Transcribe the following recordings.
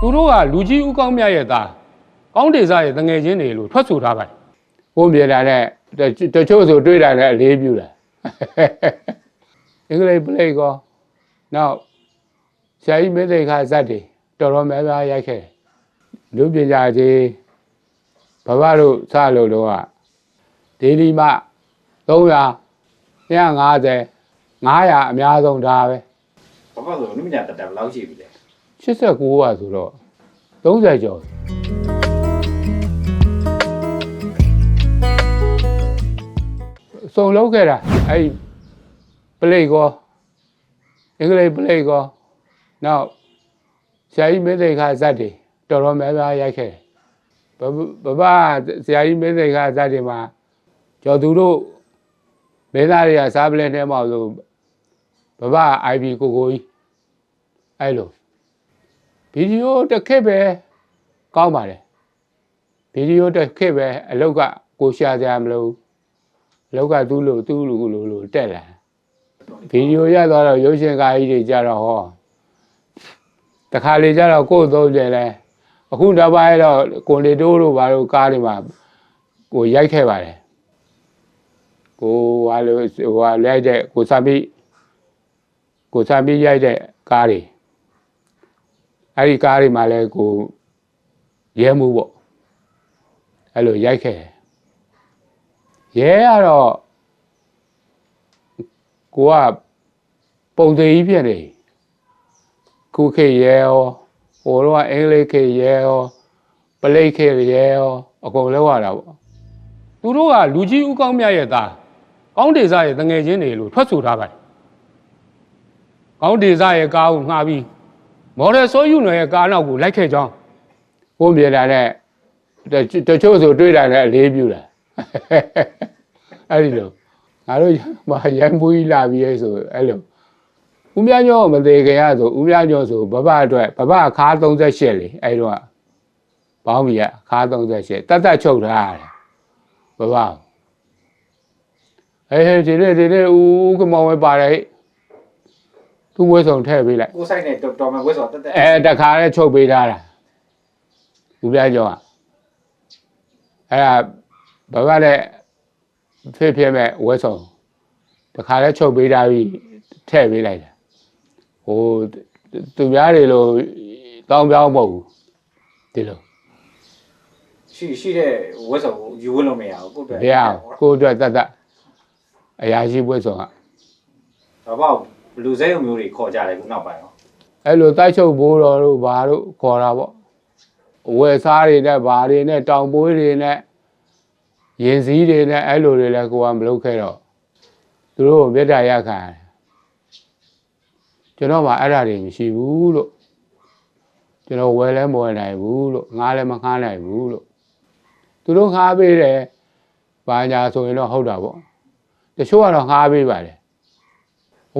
သူတို့ကလူကြီးဦးကောင်းမြတ်ရဲ့သားကောင်းဒေသရဲ့တငယ်ချင်းတွေလို့ထွက်ဆိုထားပါတယ်ကိုမြင်တာနဲ့တတချို့ဆိုတွေ့တာနဲ့အလေးပြုတာအင်္ဂလိပ်ပလိတ်ကောနောက်ဆရာကြီးမင်းသိခါဇတ်တွေတော်တော်များများရိုက်ခဲ့တယ်လူပညာကြီးဘဘတို့စလို့တော့ကဒေလီမ300 250 900အများဆုံးဒါပဲဘာမှဆိုနုမညာတက်တက်ဘယ်လောက်ရှိပြီလဲ 89ပါဆိုတော့30ကျော်စုံလုံးခဲ့တာအဲ့ဒီပလိတ်ကောအင်္ဂလိပ်ပလိတ်ကောနောက်ဆရာကြီးမင်းသိခါဇတ်တွေတော်တော်များများရိုက်ခဲ့တယ်ဘဘဘဆရာကြီးမင်းသိခါဇတ်တွေမှာကျော်သူတို့မင်းသားတွေကစားပလဲထဲမှာဆိုဘဘ IB ကိုကိုကြီးအဲ့လို ဗီဒီယိုတစ်ခက်ပဲကောင်းပါတယ်ဗီဒီယိုတစ်ခက်ပဲအလောက်ကကိုရှာကြမလို့အလောက်ကသူ့လို့သူ့လူလိုလိုတက်လာဗီဒီယိုရသွားတော့ရုပ်ရှင်ကားကြီးတွေကြတော့ဟောတခါလေကြတော့ကိုယ်သုံးကြလဲအခုတော့ပါရတော့ကိုလေတိုးတို့ဘာလို့ကားတွေမှာကိုရိုက်ခဲ့ပါတယ်ကိုဟာလို့ဟိုဟာလဲတဲ့ကိုစာပြီးကိုစာပြီးရိုက်တဲ့ကားတွေ အဲ့ဒီကားတွေမှာလဲကိုရဲမှုပေါ့အဲ့လိုရိုက်ခဲ့တယ်ရဲကတော့ကိုကပုံသေးကြီးဖြစ်နေခုခေတ်ရဲရောဟိုတော့အင်္ဂလိပ်ခေတ်ရဲရောပလိတ်ခေတ်ရဲရောအကုန်လောက်ရတာပေါ့သူတို့ကလူကြီးဦးကောင်းမြတ်ရဲ့သားကောင်းဒေသရဲ့တငယ်ချင်းတွေလို့ထွက်ဆိုထားပါတယ်ကောင်းဒေသရဲ့ကားကိုငှားပြီး မော်ဒယ်ဆိုယူနယ်ရဲ့ကားနောက်ကိုလိုက်ခဲ့ကြောင်းကိုမြင်တာနဲ့တတချို့ဆိုတွေ့တာနဲ့အလေးပြုတာအဲ့ဒီလိုငါတို့မရန်ပူကြီးလာပြီးရဲဆိုအဲ့လိုဦးမြညောမသေးခင်ရဆိုဦးမြညောဆိုဘဘအတွက်ဘဘခါ38လေအဲ့တော့ဘောင်းမီကခါ38တတ်တတ်ချုပ်ထားရတယ်ဘဘအေးဒီနေ့ဒီနေ့ဦးကမောင်ဝဲပါတယ် သူ့ဝဲဆောင်ထည့်ပေးလိုက်ကိုဆိုင်နဲ့တော်တော်မှဝဲဆိုတက်တက်အဲတခါလဲချုပ်ပေးထားတာဦးပြကျော်ကအဲ့ဒါဘဘနဲ့ဖြစ်ဖြစ်မဲ့ဝဲဆောင်တခါလဲချုပ်ပေးထားပြီးထည့်ပေးလိုက်တာဟိုသူများတွေလို့တောင်းပြောင်းမဟုတ်ဘူးဒီလိုရှိရှိတဲ့ဝဲဆိုကိုယူဝလို့မရဘူးကိုယ့်အတွက်ဘုရားကိုယ့်အတွက်တတ်တတ်အရာရှိပွဲဆောင်ကဘာပေါ့ဘ လူးစဲရုံမျိုးတွေခေါ်ကြတယ်ခုနောက်ပိုင်းရောအဲ့လိုတိုက်ချုပ်ဘိုးတော်တို့ဘာတို့ခေါ်တာပေါ့ဝယ်စားတွေနဲ့ဘာတွေနဲ့တောင်ပွေးတွေနဲ့ရင်စည်းတွေနဲ့အဲ့လိုတွေလည်းကိုကမလုပ်ခဲ့တော့သူတို့ကိုမေတ္တာရခံရတယ်ကျွန်တော်မှအဲ့ဒါတွေမရှိဘူးလို့ကျွန်တော်ဝယ်လဲမဝယ်နိုင်ဘူးလို့ငားလဲမငားနိုင်ဘူးလို့သူတို့ငားပေးတယ်ဘာညာဆိုရင်တော့ဟုတ်တာပေါ့တချို့ကတော့ငားပေးပါတယ်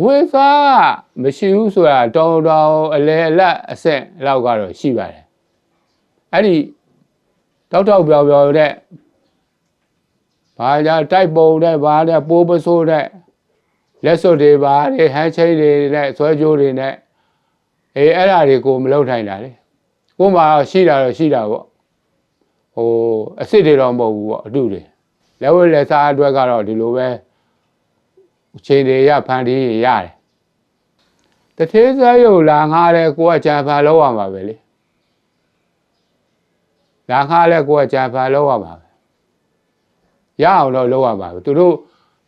ဝယ်စားကမရှိဘူးဆိုတာတောင်းတောင်းအလဲအလတ်အဆက်လောက်ကတော့ရှိပါတယ်အဲ့ဒီတောက်တောက်ပြောင်ပြောင်တဲ့ဘာညာတိုက်ပုံတဲ့ဘာတဲ့ပိုးပစိုးတဲ့လက်စွပ်တွေဘာတွေဟန်းချိတ်တွေနဲ့ဆွဲကြိုးတွေနဲ့အေးအဲ့ဒါတွေကိုမလုပ်ထိုင်တာလေကို့မှာရှိတာတော့ရှိတာပေါ့ဟိုအစ်စ်တွေတော့မဟုတ်ဘူးပေါ့အတုတွေလက်ဝဲလက်စားအတွက်ကတော့ဒီလိုပဲ အချိန်တွေရဖန်တီးရရတယ်တထေးစားရုပ်လာငားတယ်ကိုကကြံဖန်လောက်ရမှာပဲလေလာငားလဲကိုကကြံဖန်လောက်ရမှာပဲရအောင်တော့လောက်ရမှာပဲသူတို့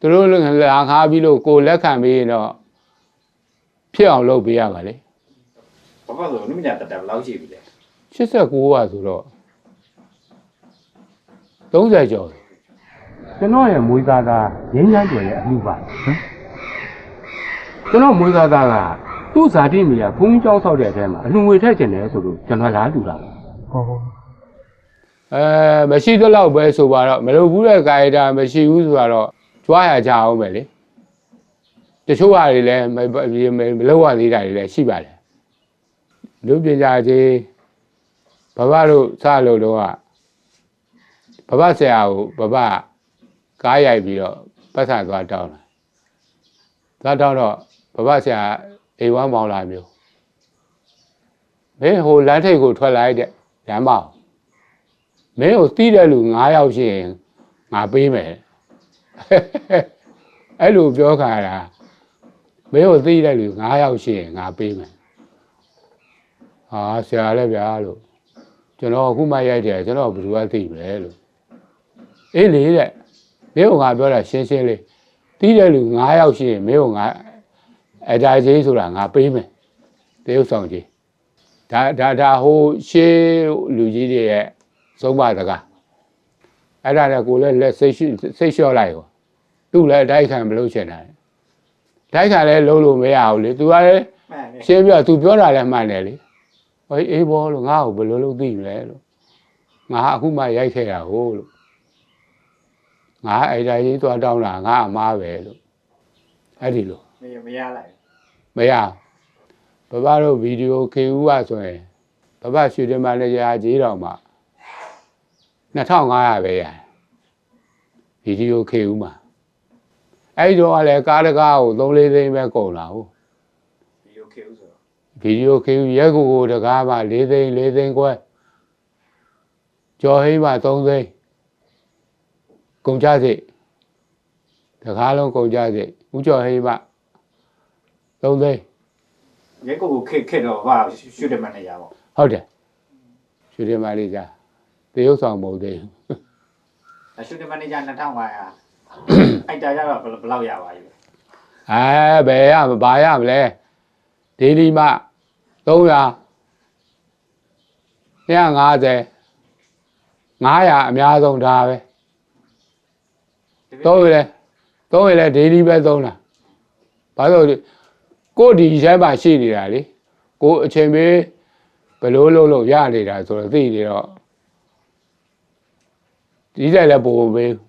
သူတို့လာငားပြီးလို့ကိုလက်ခံပြီးရင်တော့ဖြစ်အောင်လုပ်ပေးရပါလေဘာမှဆိုနုမညာတက်တက်ဘယ်လောက်ရှိပြီလဲ89ပါဆိုတော့30ကျော်တယ် ကျွန်တော်ရဲ့မွေးသားသားရင်းချမ်းကျွယ်ရဲ့အမှုပါနော်ကျွန်တော်မွေးသားသားကသူ့ဇာတိမီကဘုန်းကြီးကျောင်းဆောက်တဲ့အထဲမှာအလှငွေထည့်ကျင်တယ်ဆိုလို့ကျွန်တော်လာလူတာပါအဲမရှိသလောက်ပဲဆိုပါတော့မလုပ်ဘူးတဲ့ကာယတာမရှိဘူးဆိုတော့ကြွားရကြအောင်ပဲလေတချို့ဟာတွေလည်းမမမလုပ်ရသေးတာတွေလည်းရှိပါတယ်လူပညာကြီးဘဘတို့စလို့တော့ကဘဘဆရာကိုဘဘ ကားရိုက်ပြီးတော့ပတ်စံသွားတောင်းတာသွားတောင်းတော့ဘဘဆရာအိမ်ဝမ်းမောင်လာမျိုးမင်းဟိုလမ်းထိပ်ကိုထွက်လိုက်တဲ့လမ်းမအောင်မင်းကိုတီးတဲ့လူ9ယောက်ရှိရင်ငါပေးမယ်အဲ့လိုပြောခါတာမင်းကိုတီးတဲ့လူ9ယောက်ရှိရင်ငါပေးမယ်ဟာဆရာလည်းဗျာလို့ကျွန်တော်အခုမှရိုက်တယ်ကျွန်တော်ဘယ်သူကသိမလဲလို့အေးလေတဲ့ မင်းကငါပြောတာရှင်းရှင်းလေးတီးတဲ့လူ9ယောက်ရှိရင်မင်းကငါအတားကြီးဆိုတာငါပေးမယ်တရုပ်ဆောင်ကြီးဒါဒါဒါဟိုရှေးလူကြီးတွေရဲ့သုံးပါတကားအဲ့ဒါလည်းကိုယ်လည်းလက်စိတ်ရှိစိတ်လျှော့လိုက်ဟောသူ့လည်းအတိုက်ခံမလုပ်ချင်တာတိုက်ခံလည်းလုံးလို့မရဘူးလေ तू ကလည်းမှန်တယ်ရှင်းပြ तू ပြောတာလည်းမှန်တယ်လေဟေးအေးဘောလို့ငါ့ကိုဘယ်လိုလုပ်သိမလဲလို့ငါအခုမှရိုက်ခဲ့တာဟိုလို့ ငါအဲ့ဒါကြီးသွားတောင်းတာငါအမားပဲလို့အဲ့ဒီလိုမရမရလိုက်မရဘူးဘဘတို့ဗီဒီယိုခေဦးကဆိုရင်ဘဘရွှေတင်မလည်းရာကြီးတော်မှာ2500ပဲရတယ်ဗီဒီယိုခေဦးမှာအဲ့ဒီတော့ကလည်းကားတကားကို3-4သိန်းပဲကုန်လာဟုတ်ဒီလိုခေဦးဆိုတော့ဗီဒီယိုခေဦးရက်ကိုကိုတကားမှာ4သိန်း4သိန်းခွဲကျော်ဟိမ်းမှာ3သိန်း ကုန်ကြစိတ်တကားလုံးကုန်ကြစိတ်ဦးကျော်ဟိမ်းမှာ3သိန်းရဲကိုကိုခက်ခက်တော့ဟာရှူတယ်မန်နေဂျာပေါ့ဟုတ်တယ်ရွှေတင်မလေးကြာတရုပ်ဆောင်မဟုတ်သေးဘူးအရှူတယ်မန်နေဂျာ2500အိုက်တာကြတော့ဘယ်လောက်ရပါလဲအဲဘယ်ရမဘာရမလဲဒေလီမ300 150 900အများဆုံးဒါပဲ သုံးရလဲသုံးရလဲဒေလီပဲသုံးတာဘာလို့လဲကိုယ်ဒီရဲမှာရှိနေတာလေကိုယ်အချိန်ပေးဘယ်လိုလုပ်လို့ရနေတာဆိုတော့သိနေတော့ဒီတဲ့လည်းပို့ပေးဘူး